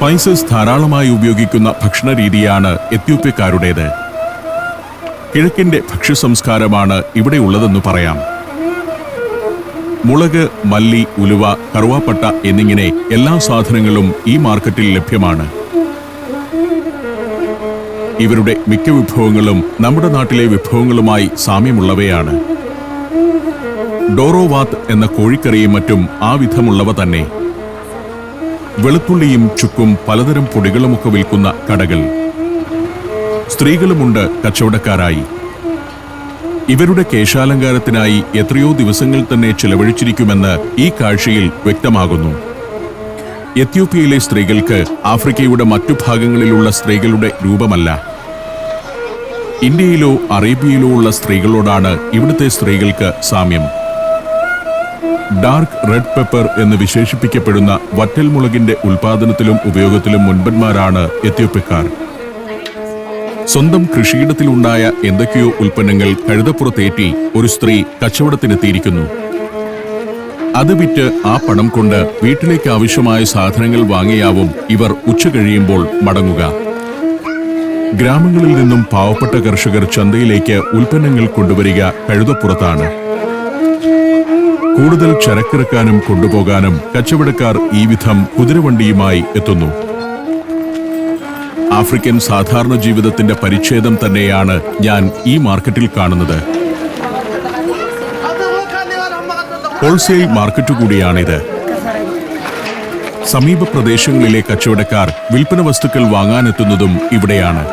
Spices ധാരാളമായി ഉപയോഗിക്കുന്ന ഭക്ഷണ രീതിയാണ് എത്യോപ്യക്കാരുടേത്. കിഴക്കിന്റെ ഭക്ഷ്യസംസ്കാരമാണ് ഇവിടെയുള്ളതെന്ന് പറയാം. മുളക് മല്ലി ഉലുവ കറുവാപ്പട്ട എന്നിങ്ങനെ എല്ലാ സാധനങ്ങളും ഈ മാർക്കറ്റിൽ ലഭ്യമാണ്. ഇവരുടെ മിക്ക വിഭവങ്ങളും നമ്മുടെ നാട്ടിലെ വിഭവങ്ങളുമായി സാമ്യമുള്ളവയാണ്. ഡോറോവാത്ത് എന്ന കോഴിക്കറിയും മറ്റും ആ വിധമുള്ളവ തന്നെ. വെളുത്തുള്ളിയും ചുക്കും പലതരം പൊടികളുമൊക്കെ വിൽക്കുന്ന കടകൾ. സ്ത്രീകളുമുണ്ട് കച്ചവടക്കാരായി. ഇവരുടെ കേശാലങ്കാരത്തിനായി എത്രയോ ദിവസങ്ങൾ തന്നെ ചെലവഴിച്ചിരിക്കുമെന്ന് ഈ കാഴ്ചയിൽ വ്യക്തമാകുന്നു. എത്യോപ്യയിലെ സ്ത്രീകൾക്ക് ആഫ്രിക്കയുടെ മറ്റു ഭാഗങ്ങളിലുള്ള സ്ത്രീകളുടെ രൂപമല്ല. ഇന്ത്യയിലോ അറേബ്യയിലോ ഉള്ള സ്ത്രീകളോടാണ് ഇവിടുത്തെ സ്ത്രീകൾക്ക് സാമ്യം. ഡാർക്ക് റെഡ് പെപ്പർ എന്ന് വിശേഷിപ്പിക്കപ്പെടുന്ന വറ്റൽമുളകിന്റെ ഉൽപാദനത്തിലും ഉപയോഗത്തിലും മുൻപന്മാരാണ് എത്യോപ്യക്കാർ. സ്വന്തം കൃഷിയിടത്തിലുണ്ടായ എന്തൊക്കെയോ ഉൽപ്പന്നങ്ങൾ കഴുതപ്പുറത്തേറ്റി ഒരു സ്ത്രീ കച്ചവടത്തിനെത്തിയിരിക്കുന്നു. അത് വിറ്റ് ആ പണം കൊണ്ട് വീട്ടിലേക്ക് ആവശ്യമായ സാധനങ്ങൾ വാങ്ങിയാവും ഇവർ ഉച്ച കഴിയുമ്പോൾ മടങ്ങുക. ഗ്രാമങ്ങളിൽ നിന്നും പാവപ്പെട്ട കർഷകർ ചന്തയിലേക്ക് ഉൽപ്പന്നങ്ങൾ കൊണ്ടുവരിക കഴുതപ്പുറത്താണ്. കൂടുതൽ ചരക്കിറക്കാനും കൊണ്ടുപോകാനും കച്ചവടക്കാർ ഈ വിധം കുതിരവണ്ടിയുമായി എത്തുന്നു. ആഫ്രിക്കൻ സാധാരണ ജീവിതത്തിന്റെ പരിച്ഛേദം തന്നെയാണ് ഞാൻ ഈ മാർക്കറ്റിൽ കാണുന്നത്. ഹോൾസെയിൽ മാർക്കറ്റ് കൂടിയാണിത്. സമീപ പ്രദേശങ്ങളിലെ കച്ചവടക്കാർ വിൽപ്പന വസ്തുക്കൾ വാങ്ങാനെത്തുന്നതും ഇവിടെയാണ്.